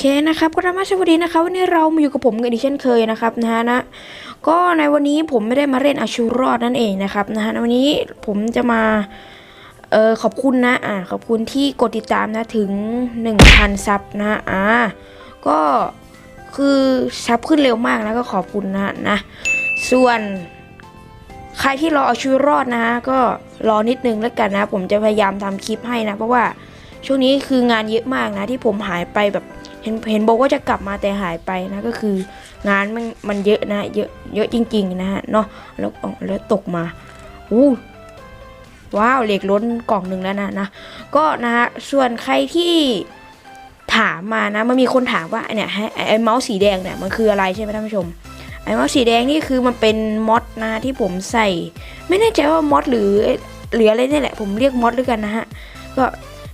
คนะครับก็ธรรมะสวัสดีนะครับวันนี้เรามาอยู่กับผมกันอีกเช่นเคยนะครับนะฮะนะก็ในวันนี้ผมไม่ได้มาเล่นอาชูรอดนั่นเองนะครับนะฮะวันนี้ผมจะมาเออขอบคุณนะอ่าขอบคุณที่กดติดตามนะถึง 1,000ซับนะอ่าก็คือซับขึ้นเร็วมากนะก็ขอบคุณนะนะ ส่วนใครที่รอเอาชีวิตรอดนะ ก็รอนิดนึงแล้วกันนะ ผมจะพยายามทำคลิปให้นะ เพราะว่า ช่วงนี้คืองานเยอะมากนะ ที่ผมหายไปแบบเห็นเห็นบอกว่าจะกลับมาแต่หายไปนะก็คืองานมันมันเยอะนะ เยอะเยอะจริง ๆ นะฮะเนาะแล้วอ๋อแล้วตกมาอู้ว้าวเหล็กล้นกล่องหนึ่งแล้วนะนะก็นะฮะส่วนใครที่ถามมานะมันมีคนถามว่าเนี่ยไอ้ไอเมาส์สีแดงเนี่ยมันคืออะไรใช่ไหมท่านผู้ชมไอ้มอสสีแดงนี่คือมันเป็นมอสนะที่ผมใส่ ไม่แน่ใจว่ามอสหรือหรืออะไรนี่แหละ ผมเรียกมอสด้วยกันนะฮะก็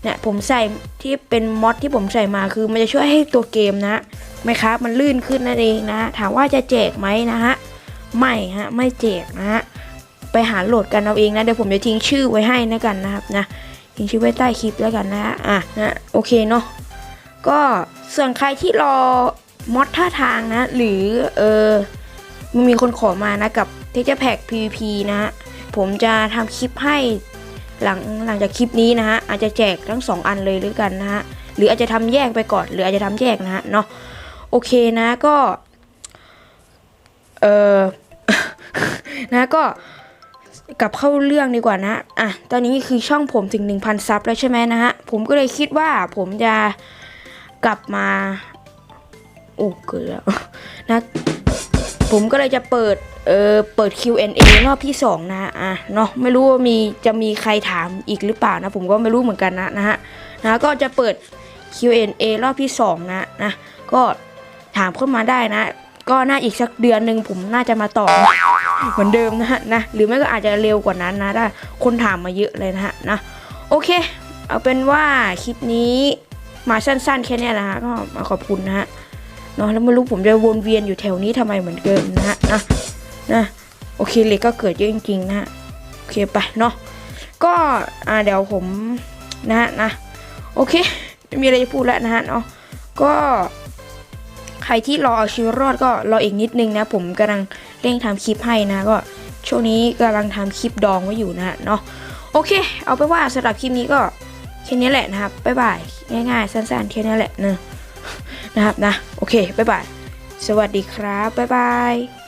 เนี่ยผมใส่ที่เป็นมอสที่ผมใส่มาคือมันจะช่วยให้ตัวเกมนะไหมครับมันลื่นขึ้นนั่นเองนะ ถามว่าจะแจกไหมนะฮะไม่ฮะไม่แจกนะฮะไปหาโหลดกันเอาเองนะเดี๋ยวผมจะทิ้งชื่อไว้ให้นะกันนะครับนะทิ้งชื่อไว้ใต้คลิปแล้วกันนะฮะอะนะโอเคเนาะก็ส่วนใครที่รอมอสท่าทางนะ หรือเออมันมีคนขอมานะกับเทเจอร์แพ็ก PVP นะฮะผมจะทำคลิปให้ หลังหลังจากคลิปนี้นะฮะอาจจะแจกทั้ง 2 อันเลยด้วยกันนะฮะหรืออาจจะทำแยกไปก่อนหรืออาจจะทำแยกนะฮะเนาะโอเคนะก็เออนะก็กลับเข้าเรื่องดีกว่านะอะตอนนี้คือช่องผมถึง 1,000 ซับแล้วใช่ไหมนะฮะผมก็เลยคิดว่าผมจะกลับมาโอ้เกิดแล้วนะ ผมก็เลยจะเปิดเออเปิด Q&A รอบที่2นะอะเนาะไม่รู้ว่ามีจะมีใครถามอีกหรือเปล่านะ ผมก็ไม่รู้เหมือนกันนะนะฮะนะก็จะเปิด Q&A รอบที่2นะนะก็ถามเข้ามาได้นะ ก็น่าอีกสักเดือนหนึ่งผมน่าจะมาตอบเหมือนเดิมนะฮะนะหรือไม่ก็อาจจะเร็วกว่านั้นนะถ้าคนถามมาเยอะเลยนะฮะนะโอเค เอาเป็นว่าคลิปนี้มาสั้นๆแค่นี้นะฮะก็มาขอบคุณนะฮะ เนาะแล้วไม่รู้ผมจะวนเวียนอยู่แถวนี้ทำไมเหมือนเดิมนะฮะนะนะโอเคเล็กก็เกิดเยอะจริงๆนะฮะโอเคไปเนาะก็อ่าเดี๋ยวผมนะฮะนะโอเคไม่มีอะไรจะพูดแล้วนะฮะเนาะก็ใครที่รอเอาชีวิตรอดก็รออีกนิดนึงนะ ผมกำลังเร่งทำคลิปให้นะ ก็ช่วงนี้กำลังทำคลิปดองไว้อยู่นะเนาะโอเค เอาไปนว่าสำหรับคลิปนี้ก็แค่นี้แหละนะครับบ๊ายบายง่ายๆ สั้นๆแค่นี้แหละเนอะนะครับนะ เค บ๊ายบาย สวัสดีครับ บ๊ายบาย